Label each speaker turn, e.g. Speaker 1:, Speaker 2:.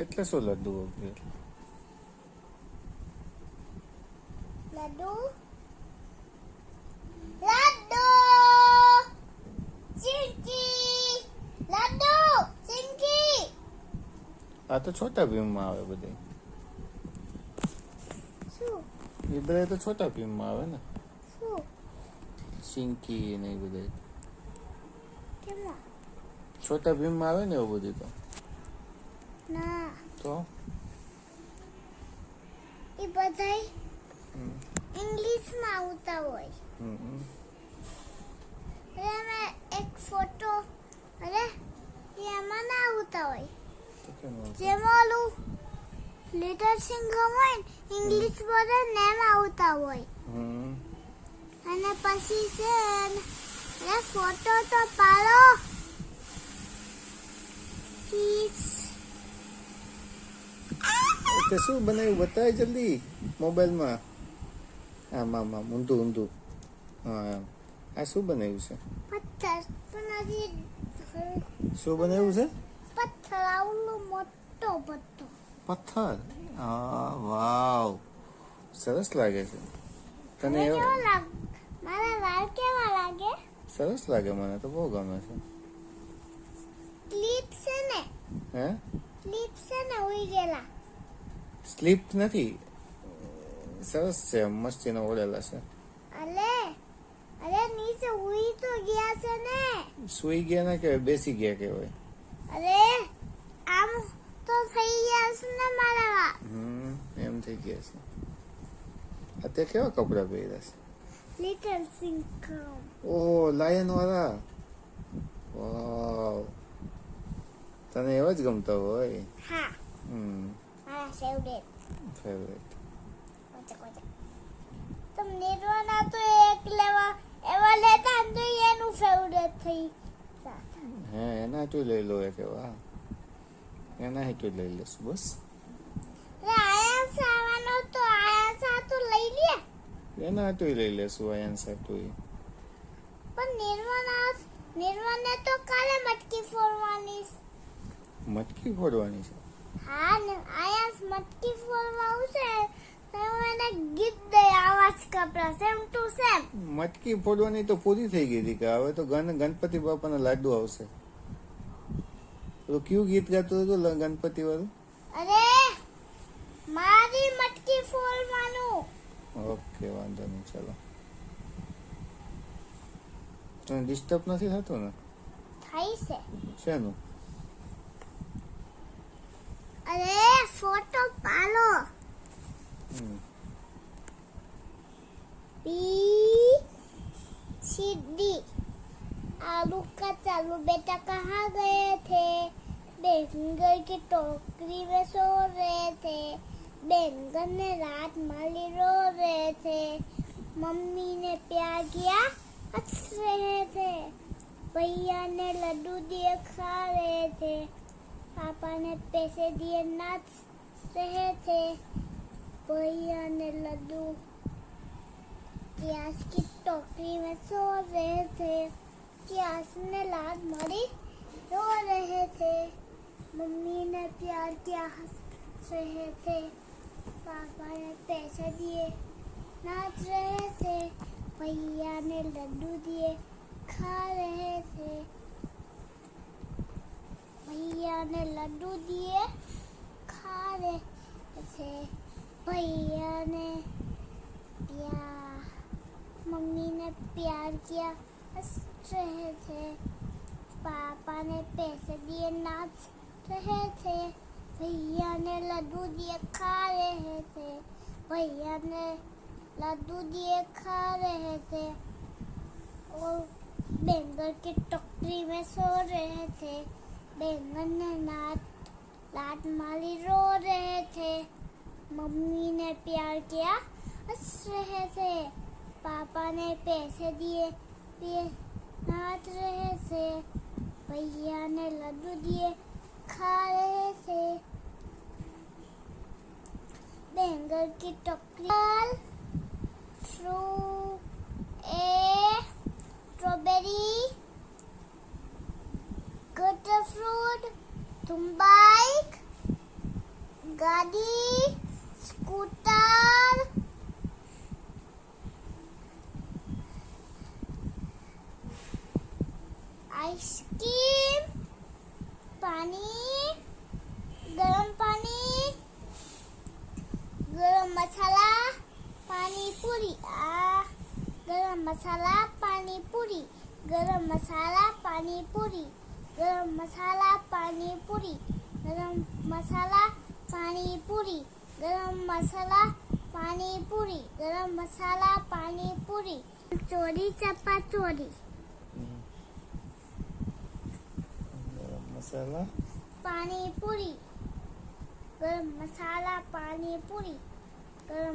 Speaker 1: કેટલા સો લડ્ડુ ઓકે
Speaker 2: લડ્ડુ લડ્ડુ ચીંકી! લડ્ડુ ચીંકી!
Speaker 1: આ તો છોટા ભીમમાં આવે બધી.
Speaker 2: શું?
Speaker 1: એ બધા તો છોટા ભીમમાં આવે ને.
Speaker 2: શું?
Speaker 1: ચિંકી ને એ બધા છોટા ભીમમાં આવે ને એવું બધું તો.
Speaker 2: ના.
Speaker 1: તો?
Speaker 2: એ બધાય. ઇંગ્લિશમાં આવતા હોય. અરે મેં એક ફોટો અરે એમાં ના આવતા હોય? જેમાં ઓલું લેટર સિંઘમ હોય ઇંગ્લિશ બધા નેમ આવતા હોય. અને પછી છે અરે ફોટો તો પાડો. ચીઝ
Speaker 1: એ તે શું બનાવ્યું? બતાય જલ્દી મોબાઈલમાં. આમ આમ આમ ઊંધું ઊંધું. હા એમ. આ શું બનાવ્યું છે? શું બનાવ્યું છે?
Speaker 2: પથ્થર આવલો મોટો બધો
Speaker 1: પથ્થર? હા વાવ. સરસ લાગે છે. તને
Speaker 2: મને કેવો લાગ મારા વાળ કેવા લાગે?
Speaker 1: સરસ લાગે મને તો બહુ ગમે છે.
Speaker 2: ક્લિપ છે ને?
Speaker 1: હે?
Speaker 2: ક્લિપ છે ને ઉઈ ગયેલા.
Speaker 1: સ્લીપ નથી. સરસ છે મસ્તીનો ઓળેલા છે.
Speaker 2: અલે અરે નીચે ઉઈ તો ગયા છે ને.
Speaker 1: સુઈ ગયા ના કેવાય બેસી ગયા કેવાય
Speaker 2: અરે આમ તો થઈ ગયા છે ને મારા.
Speaker 1: હમ એમ થઈ ગયા છે. અત્યારે કેવા કપડા પહેર્યા છે?
Speaker 2: લિટલ સિંકમ
Speaker 1: ઓહો લાયન વાળા વાવ તને એવા જ ગમતા હોય?
Speaker 2: હા.
Speaker 1: હમ.
Speaker 2: ફેવરેટ
Speaker 1: ફેવરેટ
Speaker 2: કોચા કોચા. તો તો એક લેવા એવા લેતા તો એનું ફેવરેટ થઈ.
Speaker 1: હે એના તો લઈ લો એક એવા. એના હેતુ લઈ લેસ બસ.
Speaker 2: આયા સાવાનો તો આયા સા તો લઈ લે.
Speaker 1: એના તો લઈ લેશું આયા સા તો
Speaker 2: પણ નિર્વાણા નિર્વાણે તો કાલે મટકી ફોડવાની
Speaker 1: મટકી ફોડવાની છે?
Speaker 2: હા ને. ફોડવા ગીત સેમ ટુ સેમ
Speaker 1: મટકી ફોડવાની તો પૂરી થઈ ગઈ હતી કે હવે તો ગણ ગણપતિ બાપાના લાડુ આવશે. તો કયું ગીત ગાતું હતું ગણપતિ વાળું?
Speaker 2: અરે મારી મટકી ફોડવાનું.
Speaker 1: ઓકે વાંધો નહીં ચાલો. તને ડિસ્ટર્બ નથી થતું ને?
Speaker 2: થાય છે.
Speaker 1: શેનું
Speaker 2: અરે ફોટો પાલો
Speaker 1: હમ.
Speaker 2: बी सी डी आलू का चालू बेटा कहाँ गए थे बैंगन की टोकरी में सो रहे थे बैंगन ने रात माली रो रहे थे मम्मी ने प्यार किया हंस रहे थे भैया ने लड्डू दिए खा रहे थे पापा ने पैसे दिए नाच रहे थे भैया ने लड्डू। प्यास की टोकरी में सो रहे थे। प्यास ने लात मारी, रो रहे थे। मम्मी ने प्यार किया, हंस रहे थे। पापा ने पैसे दिए, नाच रहे थे। भैया ने लड्डू दिए, खा रहे थे। भैया ने लड्डू दिए। रहे थे भैया ने प्यार मम्मी ने प्यार किया हंस रहे थे पापा ने पैसे दिए नाच रहे थे भैया ने लड्डू दिए खा रहे थे भैया ने लड्डू दिए खा रहे थे और बैंगन की टोकरी में सो रहे थे बैंगन ने नाच लात मारी रो रहे थे। मम्मी ने प्यार किया, हंस रहे थे। पापा ने पैसे दिए नाच रहे थे। भैया ने लड्डू दिए, खा रहे थे। बैंगन की टोकरी फ्रूट, ए, स्ट्रॉबेरी, गुड फ्रूट तुम bike gadis skuter ice cream pani garam pani garam masala pani puri ah garam masala pani puri garam masala pani puri garam masala pani puri garam masala pani puri. Panipuri garam masala panipuri गरम मसाला पाणीपुरी
Speaker 1: चोरी चपा चोरी
Speaker 2: गरम मसाला. पाणीपुरी गरम मसाला पाणीपुरी गरम